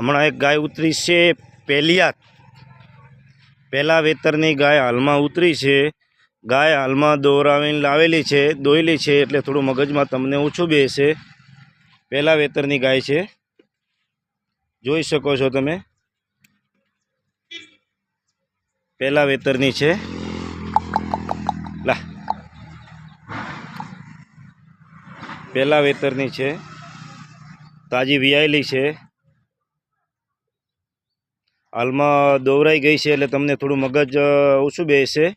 હમણાં એક ગાય ઉતરી છે પહેલિયાત પહેલાં વેતરની ગાય હાલમાં ઉતરી છે. ગાય હાલમાં દોરાવીને લાવેલી છે, દોયેલી છે, એટલે થોડું મગજમાં તમને ઓછું બેસે. પહેલાં વેતરની ગાય છે. જોઈ શકો છો તમે. પહેલાં વેતરની છે. લા. પહેલાં વેતરની છે. તાજી વિયાયેલી છે. હાલમાં દોરાઈ ગઈ છે એટલે તમને થોડું મગજ ઓછું બેસે.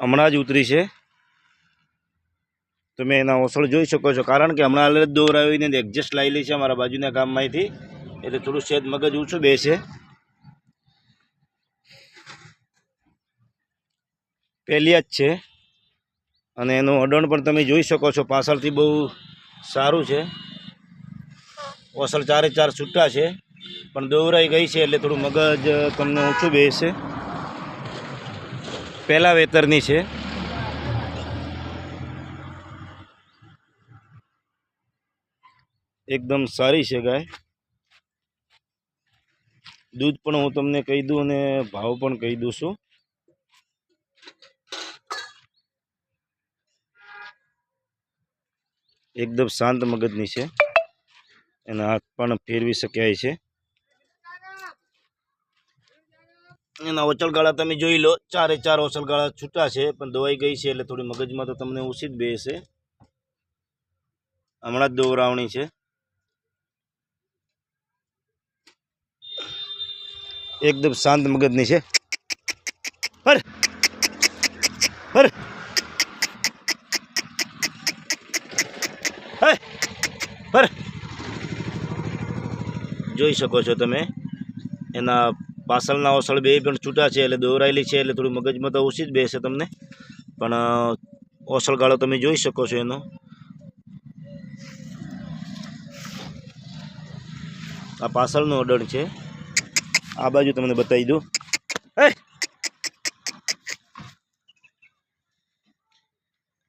હમણાં જ ઉતરી છે. તમે એના ઓસળ જોઈ શકો છો. કારણ કે હમણાં હાલ જ દોવરાવીને એડજસ્ટ લાવેલી છે અમારા બાજુના ગામમાંથી. એટલે થોડું શેદ મગજ ઓછું બેસે. પહેલી જ છે. અને એનું અડણ પણ તમે જોઈ શકો છો. પાછળથી બહુ સારું છે. ઓસળ ચારે ચાર છૂટા છે. પણ દોરાઈ ગઈ છે એટલે થોડું મગજ તમને ઓછું બેસે. પહેલાં વેતરની છે. એકદમ સારી છે ગાય. દૂધ પણ હું તમને કહી દઉં અને ભાવ પણ કહી દઉં છું. એકદમ શાંત મગજની છે. એના હાથ પણ ફેરવી શક્યાય છે. એના ઓચલગાળા તમે જોઈ લો, ચારે ચાર ઓચલગાળા છૂટા છે, પણ દોવાઈ ગઈ છે એટલે થોડી મગજમાં તો તમને ઓછી જ બેસે હમણાં જ દોવરાવણી છે. એકદમ શાંત મગજની છે. હર! હે! હર! જોઈ શકો છો તમે એના પાછળના ઓસળ બે પણ છૂટા છે, એટલે દોરાયેલી છે, એટલે થોડું મગજમાં તો ઓછી જ બેસે તમને. પણ ઓસળ ગાળો તમે જોઈ શકો છો એનો. આ પાસળનો ઓર્ડર છે. આ બાજુ તમને બતાવી દઉં. હે!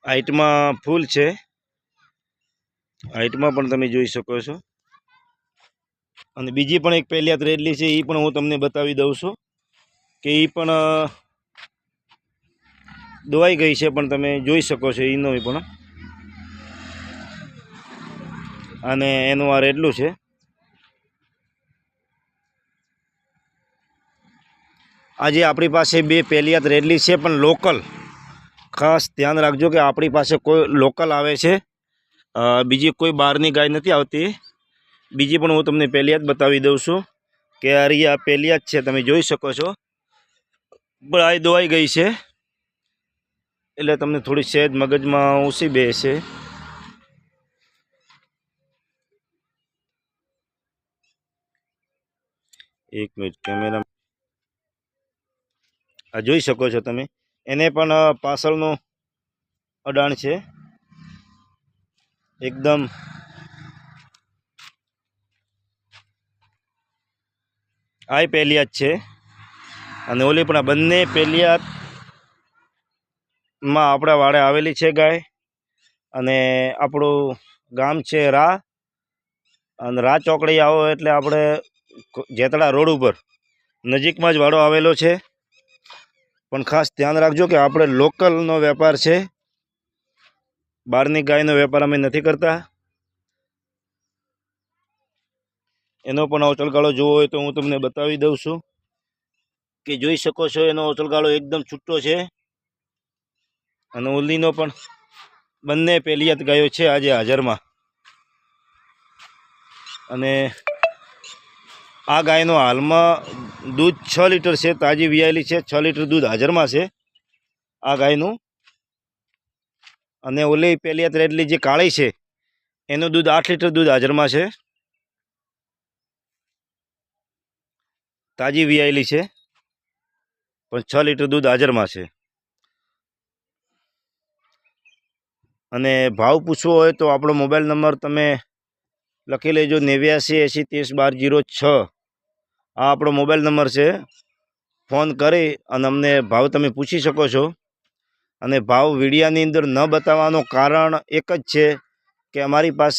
હાઈટમાં ફૂલ છે. હાઈટમાં પણ તમે જોઈ શકો છો. અને બીજી પણ એક પહેલિયાત રેડલી છે એ પણ હું તમને બતાવી દઉં છું કે એ પણ દોવાઈ ગઈ છે, પણ તમે જોઈ શકો છો એનો પણ. અને એનું આ રેડલું છે. આજે આપણી પાસે બે પહેલિયાત રેડલી છે, પણ લોકલ. ખાસ ધ્યાન રાખજો કે આપણી પાસે કોઈ લોકલ આવે છે બીજી કોઈ બહારની ગાય નથી આવતી. બીજી પણ હું તમને પહેલિયાત બતાવી દઉં છું કે આ રહી આ પહેલિયાત છે, તમે જોઈ શકો છો. પણ આ દોવાઈ ગઈ છે. એટલે તમને થોડી સહેજ મગજમાં ઓછી બેસે એક મિનિટ, કેમેરા આ જોઈ શકો છો તમે. એને પણ પાછળનું અડાણ છે. એકદમ આ પહેલિયાત છે. અને ઓલી પણ આ બંને પહેલિયાતમાં આપણા વાડે આવેલી છે ગાય. અને આપણું ગામ છે રા. અને રા ચોકડી આવો એટલે આપણે જેતડા રોડ ઉપર નજીકમાં જ વાડો આવેલો છે. પણ ખાસ ધ્યાન રાખજો કે આપણે લોકલનો વેપાર છે. બહારની ગાયનો વેપાર અમે નથી કરતા. એનો પણ ઓચલગાળો જોવો હોય તો હું તમને બતાવી દઉં છું કે જોઈ શકો છો એનો ઓચલગાળો એકદમ છૂટો છે. અને ઓલીનો પણ બંને પહેલિયાત ગાયો છે આજે હાજરમાં. અને આ ગાયનો હાલમાં દૂધ છ લીટર છે, તાજી વિયાયેલી છે, છ લીટર દૂધ હાજરમાં છે આ ગાયનું. અને ઓલી પહેલિયાત રેડલી જે કાળી છે, એનું દૂધ આઠ લીટર દૂધ હાજરમાં છે. તાજી વિયાયેલી છે. પણ છ લીટર દૂધ હાજરમાં છે. અને ભાવ પૂછવો હોય તો આપણો મોબાઈલ નંબર તમે લખી લેજો નેવ્યાસી એંસી ત્રીસ બાર જીરો છ. આ આપણો મોબાઈલ નંબર છે. ફોન કરી અને અમને ભાવ તમે પૂછી શકો છો. અને ભાવ વિડીયાની અંદર ન બતાવવાનું કારણ એક જ છે કે અમારી પાસે